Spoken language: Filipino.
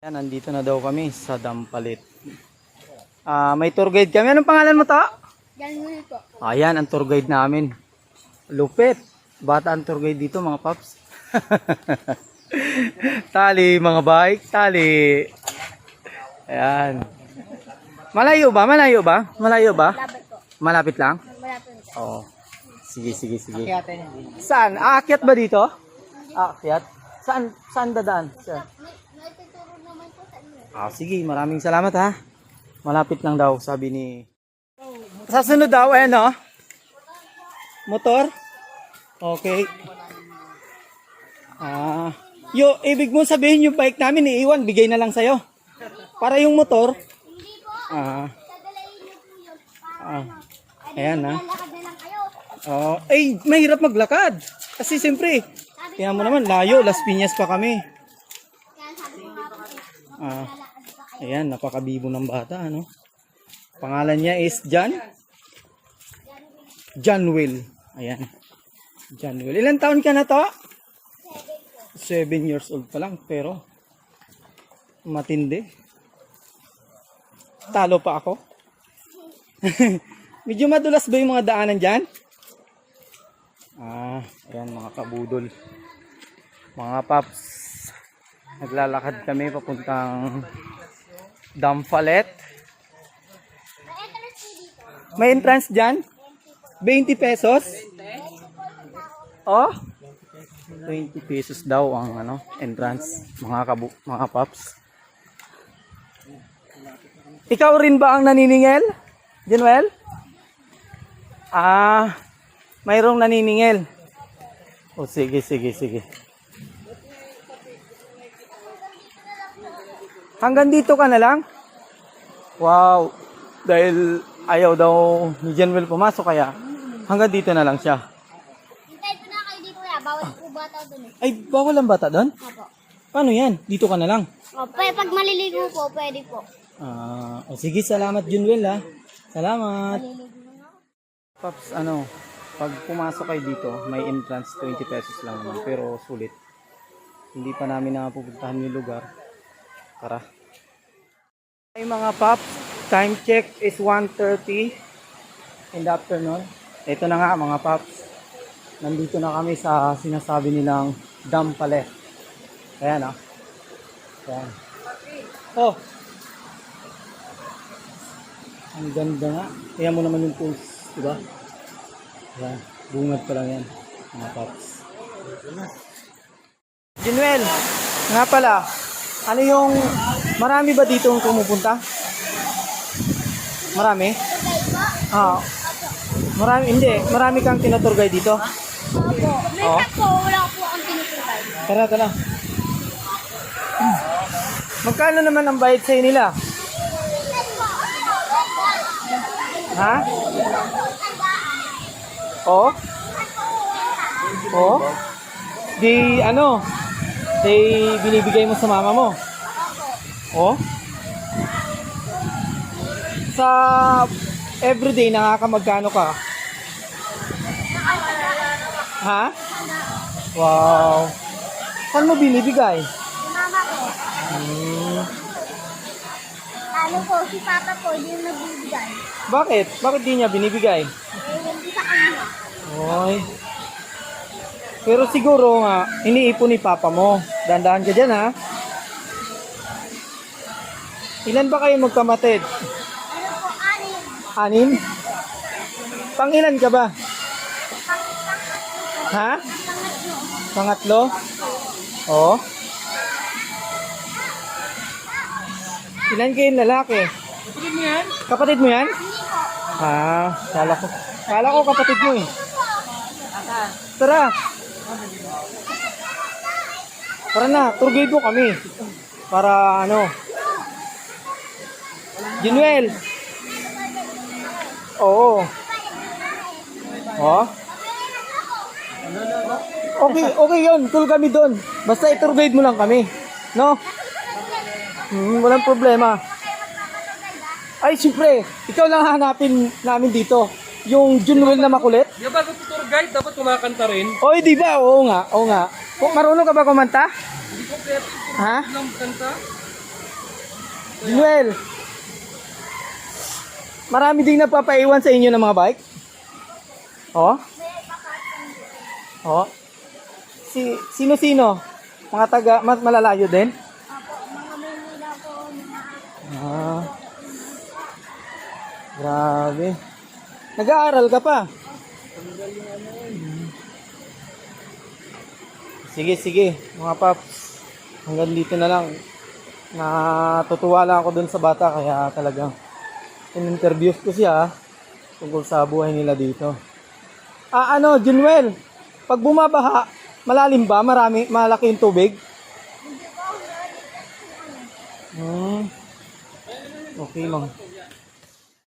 Yan, nandito na daw kami sa Dampalit. Ah, may tour guide kami. Anong pangalan mo to? Ganun po. Ayan, ang tour guide namin. Lupit. Bata ang tour guide dito, mga paps. tali, mga bike. Tali. Ayan. Malayo ba? Malayo ba? Malayo ba? Labat po. Malapit lang? Malapit po. Oo. Sige, sige, sige. Saan? Aakyat ba dito? Aakyat? Saan? Saan dadaan? Saan? May, may tuturo naman po sa inyo. Ah, sige, maraming salamat ha. Malapit lang daw, sabi ni... Sa sunod daw, ayan o. Motor? Okay. Ah, yo, ibig mo sabihin yung bike namin iiwan, bigay na lang sa'yo. Para yung motor, Hindi ah, po yun. ah, ayan ha. Kayo. Oh, ay, mahirap maglakad. Kasi siyempre, tingnan mo naman, layo, Las Piñas pa kami. Eh, Ah. Ayan, napakabibo ng bata, ano? Pangalan niya is John? John Will. Ayan. John Will. Ilan taon ka na to? Seven years old pa lang, pero matindi. Talo pa ako. Medyo madulas ba yung mga daanan dyan? Ah, ayan mga kabudol. Mga paps. Naglalakad kami papuntang Dampalet. May entrance dyan? 20 pesos? Oh? 20 pesos daw ang ano, entrance, mga kabu mga paps. Ikaw rin ba ang naniningil? Januel? Ah, mayroong naniningil. O sige, sige, sige. Hanggang dito ka na lang? Wow. Dahil ayaw daw ni Januel pumasok kaya hanggang dito na lang siya. Hintay po na kayo dito kaya. Bawal po bata dun eh. Ay, bawal ang bata doon? Opo. Paano yan? Dito ka na lang. O, pwede, pag maliligo po, pwede po. Ah, o sige, salamat Junwel ha. Salamat. Maliligo na ako. Paps, ano, pag pumasok kayo dito, may entrance 20 pesos lang naman, pero sulit. Hindi pa namin napupuntahan yung lugar. Tara. Ay mga paps, time check is 1.30 in the afternoon. Ito na nga mga paps. Nandito na kami sa sinasabi nilang Dampalet. Ayan ah. Ayan. Oh, ang ganda nga. Kaya mo naman yung pools, di ba? Yan, bungad pa lang yan, mga paps. Jinuel, nga pala, ano yung, marami ba dito ang pumupunta? Marami? Ah, marami, hindi, marami kang tinaturgay dito. Opo. May Oo. po, wala po akong tinutulay. Tara, tara. Hmm. Magkano naman ang bayad sa'yo nila? Ha? Oh? Oh? Di ano? Di binibigay mo sa mama mo? Oh? Sa everyday nakakamagkano ka? Ha? Wow. Saan mo binibigay? Mama ko. Hmm. Ano po, si Papa po, hindi nagbibigay. Bakit? Bakit di niya binibigay? Eh, hindi sa kanya. Oy. Pero siguro nga, iniipon ni Papa mo. Dandahan ka dyan ha. Ilan ba kayo magkamatid? Ano po, anin? Anim? Pangilan ka ba? Ha? Pangatlo? Oo. Ilan kayong lalaki? Kapatid mo yan? Kapatid mo yan? Ah, kala ko. Kala ko kapatid mo eh. Tara. Tara na, tour guide mo kami. Para ano. Jinuel. Oo. Oh. Okay, okay yun. Tour kami doon. Basta i-tour guide mo lang kami. No? Hmm, walang problema. Ay, siyempre, ikaw lang hanapin namin dito. Yung Junwell na makulit. Di ba bago tour guide, dapat kumakanta rin. Oy, di ba? Oo nga, oo nga. Kung marunong ka ba kumanta? Hindi ko kaya Ha? lang kanta. Junwel! Marami ding nagpapaiwan sa inyo ng mga bike? Oh? Oh? Si, sino-sino? Mga taga, mas malalayo din? Ah. Grabe. Nag-aaral ka pa? Sige, sige. Mga paps. Hanggang dito na lang. Natutuwa lang ako dun sa bata kaya talagang in-interview ko siya tungkol sa buhay nila dito. Ah, ano, Junwel, pag bumabaha, malalim ba? Marami, malaki yung tubig? Hmm. Okay lang.